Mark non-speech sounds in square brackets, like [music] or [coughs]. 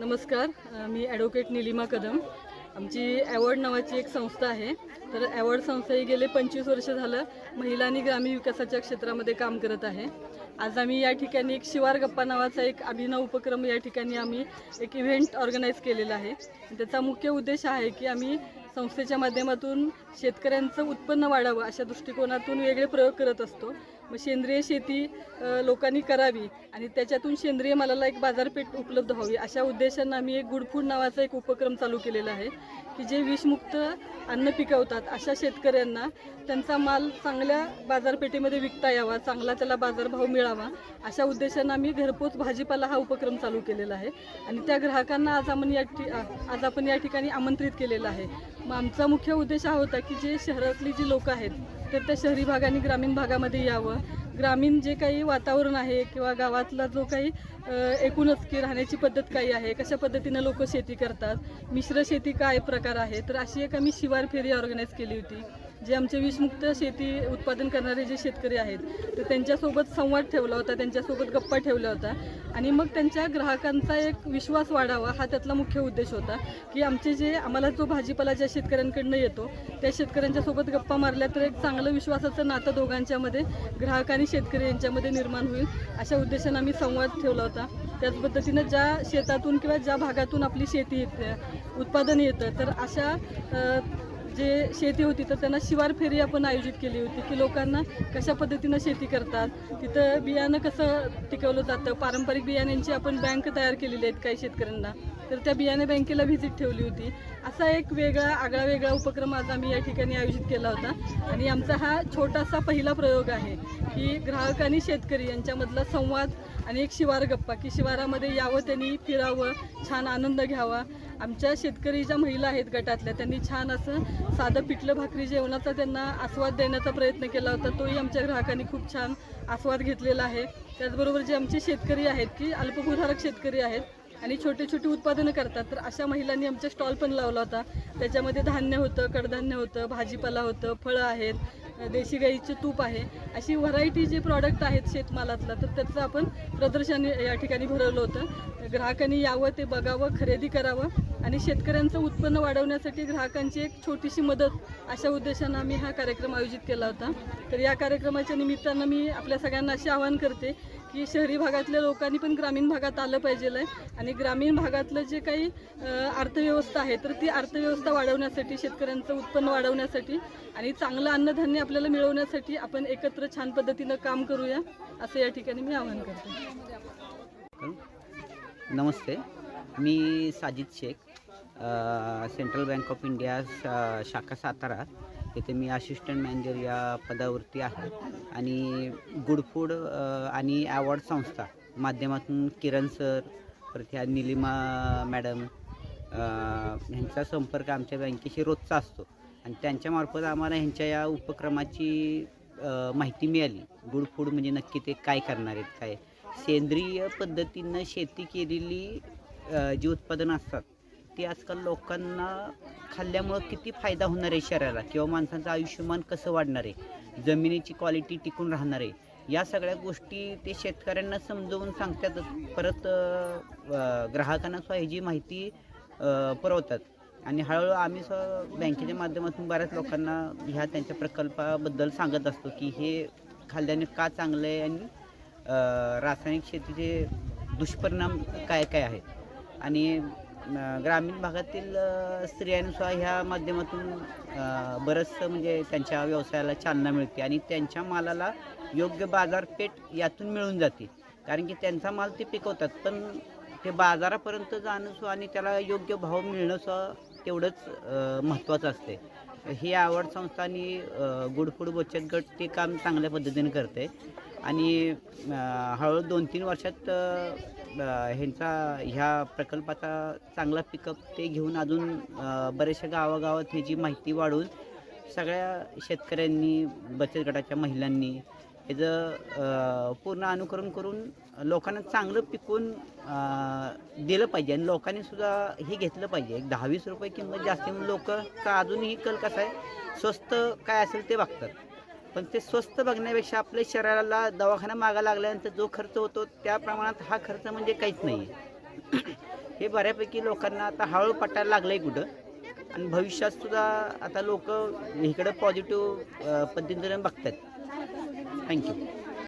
नमस्कार मी ॲडव्होकेट निलिमा कदम. आमची ॲवॉर्ड नावाची एक संस्था आहे. तर ॲवॉर्ड संस्था ही गेले पंचवीस वर्ष झालं महिला आणि ग्रामीण विकासाच्या क्षेत्रामध्ये काम करत आहे. आज आम्ही या ठिकाणी एक शिवार गप्पा नावाचा एक अभिनव उपक्रम या ठिकाणी आम्ही एक इव्हेंट ऑर्गनाईज केलेला आहे. त्याचा मुख्य उद्देश आहे की आम्ही संस्थेच्या माध्यमातून शेतकऱ्यांचं उत्पन्न वाढावं अशा दृष्टिकोनातून वेगळे प्रयोग करत असतो. मग सेंद्रिय शेती लोकांनी करावी आणि त्याच्यातून सेंद्रिय मालाला एक बाजारपेठ उपलब्ध व्हावी अशा उद्देशानं आम्ही एक गुडफूड नावाचा एक उपक्रम चालू केलेला आहे की जे विषमुक्त अन्न पिकवतात. अशा शेतकऱ्यांना त्यांचा माल चांगल्या बाजारपेठेमध्ये विकता यावा चांगला त्याला बाजारभाव मिळावा अशा उद्देशानं आम्ही घरपोच भाजीपाला हा उपक्रम चालू केलेला आहे आणि त्या ग्राहकांना आज आपण या ठि आज आपण या ठिकाणी आमंत्रित केलेलं आहे. मग आमचा मुख्य उद्देश हा होता की जे शहरातली जी लोकं आहेत तर त्या शहरी भाग आणि ग्रामीण भागामध्ये यावं. ग्रामीण जे काही वातावरण आहे किंवा गावातला जो काही एकूणच की राहण्याची पद्धत काही आहे कशा पद्धतीनं लोक शेती करतात मिश्र शेती काय प्रकार आहे तर अशी एक आम्ही शिवार फेरी ऑर्गनाईज केली होती. जे आमचे विषमुक्त शेती उत्पादन करणारे जे शेतकरी आहेत तर त्यांच्यासोबत संवाद ठेवला होता त्यांच्यासोबत गप्पा ठेवला होता आणि मग त्यांच्या ग्राहकांचा एक विश्वास वाढावा हा त्यातला मुख्य उद्देश होता की आमचे जे आम्हाला जो भाजीपाला ज्या शेतकऱ्यांकडनं येतो त्या शेतकऱ्यांच्या सोबत गप्पा मारल्या तर एक चांगलं विश्वासाचं नातं दोघांच्यामध्ये ग्राहक आणि शेतकरी यांच्यामध्ये निर्माण होईल अशा उद्देशानं आम्ही संवाद ठेवला होता. त्याच पद्धतीनं ज्या शेतातून किंवा ज्या भागातून आपली शेती येते उत्पादन येतं तर अशा जे शेती होती तर त्यांना शिवार फेरी आपण आयोजित केली होती की लोकांना कशा पद्धतीनं शेती करतात. तिथं बियाणं कसं टिकवलं जातं? पारंपरिक बियाण्यांची आपण बँक तयार केलेली आहेत काही शेतकऱ्यांना. तर त्या बियाणे बँकेला व्हिजिट ठेवली होती. असा एक वेगळा आगळा वेगळा उपक्रम आज आम्ही या ठिकाणी आयोजित केला होता. आणि आमचा हा छोटासा पहिला प्रयोग आहे की ग्राहक आणि शेतकरी यांच्यामधला संवाद आणि एक शिवार गप्पा की शिवारामध्ये यावं त्यांनी फिरावं छान आनंद घ्यावा. आमच्या शेतकरी ज्या महिला आहेत गटातल्या त्यांनी छान असं साधं पिठलं भाकरी जेवणाचा त्यांना आस्वाद देण्याचा प्रयत्न केला होता. तोही आमच्या ग्राहकांनी खूप छान आस्वाद घेतलेला आहे. त्याचबरोबर जे आमचे शेतकरी आहेत की अल्पभूधारक शेतकरी आहेत आणि छोटे छोटे उत्पादनं करतात. तर अशा महिलांनी आमचा स्टॉल पण लावला होता. त्याच्यामध्ये धान्य होतं कडधान्य होतं भाजीपाला होतं फळं आहेत देशी गाईचे तूप आहे. अशी व्हरायटी जे प्रॉडक्ट आहेत शेतमालातलं तर त्याचं आपण प्रदर्शन या ठिकाणी भरवलं होतं. ग्राहकांनी यावं ते बघावं खरेदी करावं आणि शेतकऱ्यांचं उत्पन्न वाढवण्यासाठी ग्राहकांची एक छोटीशी मदत अशा उद्देशानं आम्ही हा कार्यक्रम आयोजित केला होता. तर या कार्यक्रमाच्या निमित्तानं मी आपल्या सगळ्यांना असे आवाहन करते की शहरी भागातल्या लोकांनी पण ग्रामीण भागात आलं पाहिजे आहे आणि ग्रामीण भागातलं जे काही अर्थव्यवस्था आहे तर ती अर्थव्यवस्था वाढवण्यासाठी शेतकऱ्यांचं उत्पन्न वाढवण्यासाठी आणि चांगलं अन्नधान्य आपल्याला मिळवण्यासाठी आपण एकत्र छान पद्धतीनं काम करूया असं या ठिकाणी मी आवाहन करते. नमस्ते. मी Sajid Shaikh. Central bank of India शा शाखा सातारा. इथे मी असिस्टंट मॅनेजर या पदावरती आहे. आणि गुड फूड आणि अवॉर्ड संस्था. माध्यमातून किरण सर परत ह्या निलिमा मॅडम ह्यांचा संपर्क आमच्या बँकेशी रोजचा असतो. आणि त्यांच्यामार्फत आम्हाला ह्यांच्या या उपक्रमाची माहिती मिळाली. गुड फूड म्हणजे नक्की ते काय करणार आहेत काय? सेंद्रिय पद्धतीनं शेती केलेली जी उत्पादनं असतात ती आजकाल लोकांना खाल्ल्यामुळं किती फायदा होणार आहे शरीराला किंवा माणसांचं आयुष्यमान कसं वाढणार आहे? जमिनीची क्वालिटी टिकून राहणार आहे. या सगळ्या गोष्टी ते शेतकऱ्यांना समजवून सांगतात. परत ग्राहकांना सुद्धा ह्याची माहिती पुरवतात. आणि हळूहळू आम्ही सुद्धा बँकेच्या माध्यमातून बऱ्याच लोकांना ह्या त्यांच्या प्रकल्पाबद्दल सांगत असतो की हे खाल्ल्याने का चांगलं आहे आणि रासायनिक शेतीचे दुष्परिणाम काय काय आहेत? आणि ग्रामीण भागातील अ, ह्या माध्यमातून बरंचसं म्हणजे त्यांच्या व्यवसायाला चालना मिळते आणि त्यांच्या मालाला योग्य बाजारपेठ यातून मिळून जाते. कारण की त्यांचा माल ते पिकवतात पण ते बाजारापर्यंत जाणं आणि त्याला योग्य भाव मिळणं तेवढंच महत्त्वाचं असते. ही आवड संस्था आणि गुडफूड बचत गट ते काम चांगल्या पद्धतीने करते. आणि हळूहळू दोन तीन वर्षात ह्यांचा ह्या प्रकल्पाचा चांगला पिकअप ते घेऊन अजून बऱ्याचशा गावागावात ह्याची माहिती वाढवून सगळ्या शेतकऱ्यांनी बचत गटाच्या महिलांनी ह्याचं पूर्ण अनुकरण करून लोकांना चांगलं पिकवून दिलं पाहिजे. आणि लोकांनी सुद्धा हे घेतलं पाहिजे. एक दहा वीस रुपये किंमत जास्त म्हणून लोकचा अजूनही कल कसा आहे? स्वस्त काय असेल ते बघतात. पण ते स्वस्त बघण्यापेक्षा आपल्या शरीराला दवाखाना मागा लागल्यानंतर जो खर्च होतो त्या प्रमाणात हा खर्च म्हणजे काहीच नाही आहे [coughs] हे बऱ्यापैकी लोकांना आता हळूहळू पटायला लागलं आहे कुठं. आणि भविष्यात सुद्धा आता लोक इकडं पॉझिटिव्ह पद्धतीने बघतात थँक्यू